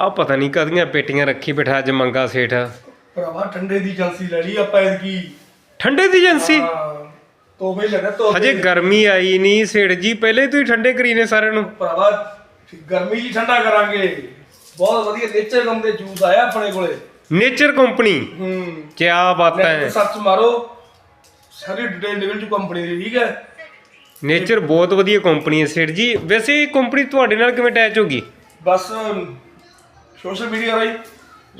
ਆ ਪਤਾ ਨਹੀਂ ਕਦੀਆਂ ਪੇਟੀਆਂ ਰੱਖੀ ਬਿਠਾ ਅੱਜ ਮੰਗਾ ਸੇਠ। ਭਰਾਵਾ ਠੰਡੇ ਦੀ ਏਜੰਸੀ ਲੈ ਲਈ ਆਪਾਂ ਐਤਕੀ। ਠੰਡੇ ਦੀ ਏਜੰਸੀ? ਹਾਂ ਤੋਹਫੇ ਲੈਣਾ ਤੋਹਫੇ ਹਜੇ ਗਰਮੀ ਆਈ ਨਹੀਂ ਸੇਠ ਜੀ ਪਹਿਲੇ ਤੋਂ ਹੀ ਠੰਡੇ ਕਰੀ ਨੇ ਸਾਰਿਆਂ ਨੂੰ। ਭਰਾਵਾ ਗਰਮੀ ਜੀ ਠੰਡਾ ਕਰਾਂਗੇ। ਬਹੁਤ ਵਧੀਆ ਨੇਚਰ ਗਮ ਦੇ ਜੂਸ ਆਇਆ ਆਪਣੇ ਕੋਲੇ। ਨੇਚਰ ਕੰਪਨੀ ਹੂੰ। ਕੀ ਬਾਤ ਹੈ। ਤੇ ਸਰਚ ਮਾਰੋ ਸਾਰੀ ਡਿਟੇਲ ਨਿਕਲ ਜੂ ਕੰਪਨੀ ਦੀ ਠੀਕ ਹੈ? ਨੇਚਰ ਬਹੁਤ ਵਧੀਆ ਕੰਪਨੀ ਹੈ ਸੇਠ ਜੀ। ਵੈਸੇ ਇਹ ਕੰਪਨੀ ਤੁਹਾਡੇ ਨਾਲ ਕਿਵੇਂ ਅਟੈਚ ਹੋਗੀ ਬਸ ਸੋਸ਼ਲ ਮੀਡੀਆ ਰਾਈ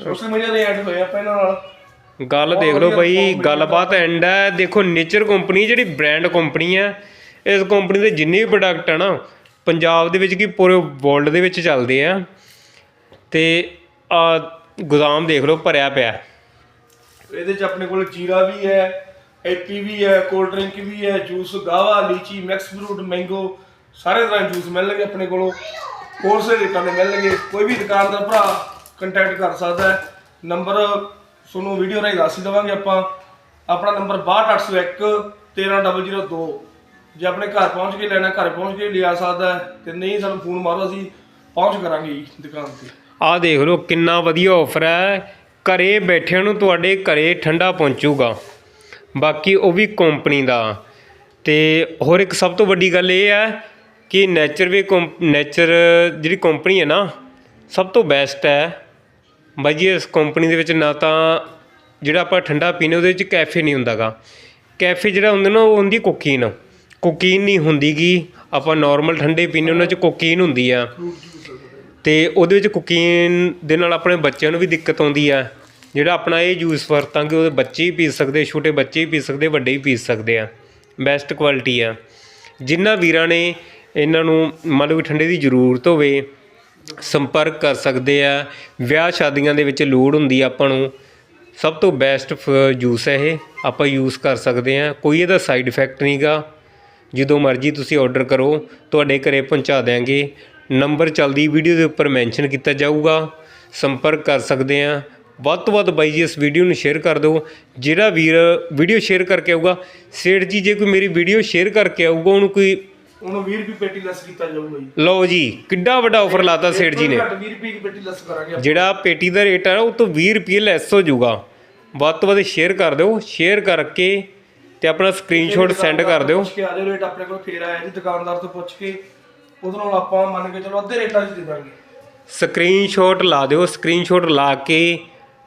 ਸੋਸ਼ਲ ਮੀਡੀਆ ਦੇ ਐਡ ਹੋਏ ਆਪਾਂ ਇਹਨਾਂ ਨਾਲ। ਗੱਲ ਦੇਖ ਲਓ ਬਈ ਗੱਲਬਾਤ ਐਂਡ ਹੈ ਦੇਖੋ ਨੇਚਰ ਕੰਪਨੀ ਜਿਹੜੀ ਬ੍ਰਾਂਡ ਕੰਪਨੀ ਹੈ ਇਸ ਕੰਪਨੀ ਦੇ ਜਿੰਨੇ ਵੀ ਪ੍ਰੋਡਕਟ ਆ ਨਾ ਪੰਜਾਬ ਦੇ ਵਿੱਚ ਕੀ ਪੂਰੇ ਵਰਲਡ ਦੇ ਵਿੱਚ ਚੱਲਦੇ ਆ। ਤੇ ਆ ਗੋਦਾਮ ਦੇਖ ਲਓ ਭਰਿਆ ਪਿਆ। ਇਹਦੇ ਚ ਆਪਣੇ ਕੋਲ ਜੀਰਾ ਵੀ ਹੈ ਐਪੀ ਵੀ ਹੈ ਕੋਲਡ ਡਰਿੰਕ ਵੀ ਹੈ ਜੂਸ ਗਾਵਾ ਲੀਚੀ ਮੈਕਸ ਫਰੂਟ ਮੈਂਗੋ ਸਾਰੇ ਤਰ੍ਹਾਂ ਦੇ ਜੂਸ ਮਿਲਣਗੇ ਆਪਣੇ ਕੋਲੋਂ। ਹੋਲਸੇਲ ਰੇਟਾਂ ਦੇ ਮਿਲਣਗੇ। ਕੋਈ ਵੀ ਦੁਕਾਨਦਾਰ ਭਰਾ ਕੰਟੈਕਟ ਕਰ ਸਕਦਾ ਹੈ। ਨੰਬਰ ਤੁਹਾਨੂੰ ਵੀਡੀਓ ਰਾਹੀਂ ਦੱਸ ਹੀ ਦੇਵਾਂਗੇ ਆਪਾਂ। ਆਪਣਾ ਨੰਬਰ 62801 13002 ਜੇ ਆਪਣੇ ਘਰ ਪਹੁੰਚ ਕੇ ਲੈਣਾ, ਘਰ ਪਹੁੰਚ ਕੇ ਲਿਆ ਸਕਦਾ ਹੈ, ਤੇ ਨਹੀਂ ਸਾਨੂੰ ਫੋਨ ਮਾਰੋ, ਅਸੀਂ ਪਹੁੰਚ ਕਰਾਂਗੇ ਜੀ ਦੁਕਾਨ ਤੇ। ਆਹ ਦੇਖ ਲਓ, ਕਿੰਨਾ ਵਧੀਆ ਆਫਰ ਹੈ। ਘਰੇ ਬੈਠਿਆਂ ਨੂੰ ਤੁਹਾਡੇ ਘਰੇ ਠੰਡਾ ਪਹੁੰਚੂਗਾ। ਬਾਕੀ ਉਹ ਵੀ ਕੰਪਨੀ ਦਾ। ਤੇ ਹੋਰ ਇੱਕ ਸਭ ਤੋਂ ਵੱਡੀ ਗੱਲ ਇਹ ਹੈ ਕਿ ਨੇਚਰ ਵੀ ਨੇਚਰ ਜਿਹੜੀ ਕੰਪਨੀ ਹੈ ਨਾ, ਸਭ ਤੋਂ ਬੈਸਟ ਹੈ। ਬਾਈ ਜੀ, ਇਸ ਕੰਪਨੀ ਦੇ ਵਿੱਚ ਨਾ ਤਾਂ ਜਿਹੜਾ ਆਪਾਂ ਠੰਡਾ ਪੀਨੇ ਉਹਦੇ ਵਿੱਚ ਕੈਫੇ ਨਹੀਂ ਹੁੰਦਾਗਾ। ਕੈਫੇ ਜਿਹੜਾ ਹੁੰਦਾ ਨਾ, ਉਹ ਹੁੰਦੀ ਕੋਕੀਨ ਕੋਕੀਨ ਨਹੀਂ ਹੁੰਦੀਗੀ। ਆਪਾਂ ਨਾਰਮਲ ਠੰਡੇ ਪੀਨੇ ਉਹਨਾਂ 'ਚ ਕੋਕੀਨ ਹੁੰਦੀ ਆ। ਤੇ ਉਹਦੇ ਵਿੱਚ ਕੁਕੀਨ ਦੇ ਨਾਲ ਆਪਣੇ ਬੱਚਿਆਂ ਨੂੰ ਵੀ ਦਿੱਕਤ ਆਉਂਦੀ ਆ। ਜਿਹੜਾ ਆਪਣਾ ਇਹ ਜੂਸ ਵਰਤਾਂਗੇ, ਉਹਦੇ ਬੱਚੇ ਹੀ ਪੀ ਸਕਦੇ, ਛੋਟੇ ਬੱਚੇ ਹੀ ਪੀ ਸਕਦੇ, ਵੱਡੇ ਹੀ ਪੀ ਸਕਦੇ ਆ। ਬੈਸਟ ਕੁਆਲਿਟੀ ਆ। ਜਿਨ੍ਹਾਂ ਵੀਰਾਂ ਨੇ ਇਹਨਾਂ ਨੂੰ ਮੰਨ ਲਓ ਕਿ ਠੰਡੇ ਦੀ ਜ਼ਰੂਰਤ ਹੋਵੇ, ਸੰਪਰਕ ਕਰ ਸਕਦੇ ਆ, ਵਿਆਹ ਸ਼ਾਦੀਆਂ ਦੇ ਵਿੱਚ ਲੋੜ ਹੁੰਦੀ ਆਪਾਂ ਨੂੰ, ਸਭ ਤੋਂ ਬੈਸਟ ਜੂਸ ਹੈ ਇਹ, ਆਪਾਂ ਯੂਜ਼ ਕਰ ਸਕਦੇ ਆ, ਕੋਈ ਇਹਦਾ ਸਾਈਡ ਇਫੈਕਟ ਨਹੀਂਗਾ ਜਦੋਂ ਮਰਜ਼ੀ ਤੁਸੀਂ ਆਰਡਰ ਕਰੋ, ਤੁਹਾਡੇ ਘਰੇ ਪਹੁੰਚਾ ਦਿਆਂਗੇ। ਨੰਬਰ ਚੱਲਦੀ ਵੀਡੀਓ ਦੇ ਉੱਪਰ ਮੈਂਸ਼ਨ ਕੀਤਾ ਜਾਊਗਾ, ਸੰਪਰਕ ਕਰ ਸਕਦੇ ਆ। ਵੱਧ ਤੋਂ ਵੱਧ ਬਾਈ ਜੀ ਇਸ ਵੀਡੀਓ ਨੂੰ ਸ਼ੇਅਰ ਕਰ ਦਿਓ। ਜਿਹੜਾ ਵੀਰ ਵੀਡੀਓ ਸ਼ੇਅਰ ਕਰਕੇ ਆਊਗਾ, ਸੇਠ ਜੀ ਜੇ ਕੋਈ ਮੇਰੀ ਵੀਡੀਓ ਸ਼ੇਅਰ ਕਰਕੇ ਆਊਗਾ, ਉਹਨੂੰ ਕੋਈ ਉਹਨੂੰ 20 ਰੁਪਏ ਪੇਟੀ ਲੈਸ ਕੀਤਾ ਜਾਊਗਾ ਜੀ। ਲਓ ਜੀ ਕਿੱਡਾ ਵੱਡਾ ਆਫਰ ਲਾਤਾ ਸੇਠ ਜੀ ਨੇ। ਘੱਟ 20 ਰੁਪਏ ਦੀ ਪੇਟੀ ਲੈਸ ਕਰਾਂਗੇ ਆਪਾਂ। ਜਿਹੜਾ ਪੇਟੀ ਦਾ ਰੇਟ ਹੈ ਉਹ ਤੋਂ 20 ਰੁਪਏ ਲੈਸ ਹੋ ਜਾਊਗਾ। ਵੱਧ ਤੋਂ ਵੱਧ ਸ਼ੇਅਰ ਕਰ ਦਿਓ ਸ਼ੇਅਰ ਕਰਕੇ ਤੇ ਆਪਣਾ ਸਕਰੀਨਸ਼ਾਟ ਸੈਂਡ ਕਰ ਦਿਓ। ਪੁੱਛ ਕੇ ਆ ਜਾਓ ਰੇਟ ਆਪਣੇ ਕੋਲ ਫੇਰ ਆਇਆ ਜੀ ਦੁਕਾਨਦਾਰ ਤੋਂ ਪੁੱਛ ਕੇ ਉਹਦੇ ਨਾਲ ਆਪਾਂ ਮੰਨ ਕੇ ਚਲੋ ਅੱਧੇ ਰੇਟਾਂ 'ਚ ਦੇ ਦਾਂਗੇ। ਸਕਰੀਨਸ਼ਾਟ ਲਾ ਦਿਓ ਸਕਰੀਨਸ਼ਾਟ ਲਾ ਕੇ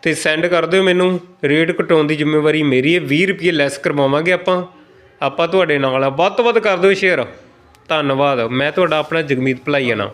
ਤੇ ਸੈਂਡ ਕਰ ਦਿਓ ਮੈਨੂੰ। ਰੇਟ ਘਟਾਉਣ ਦੀ ਜ਼ਿੰਮੇਵਾਰੀ ਮੇਰੀ ਹੈ 20 ਰੁਪਏ ਲੈਸ ਕਰਵਾਵਾਂਗੇ ਆਪਾਂ। ਆਪਾਂ ਤੁਹਾਡੇ ਨਾਲ ਆ। ਵੱਧ ਤੋਂ ਵੱਧ ਕਰ ਦਿਓ ਸ਼ੇਅਰ ਧੰਨਵਾਦ। ਮੈਂ ਤੁਹਾਡਾ ਆਪਣਾ ਜਗਮੀਤ ਭਲਾਈਆਣਾ।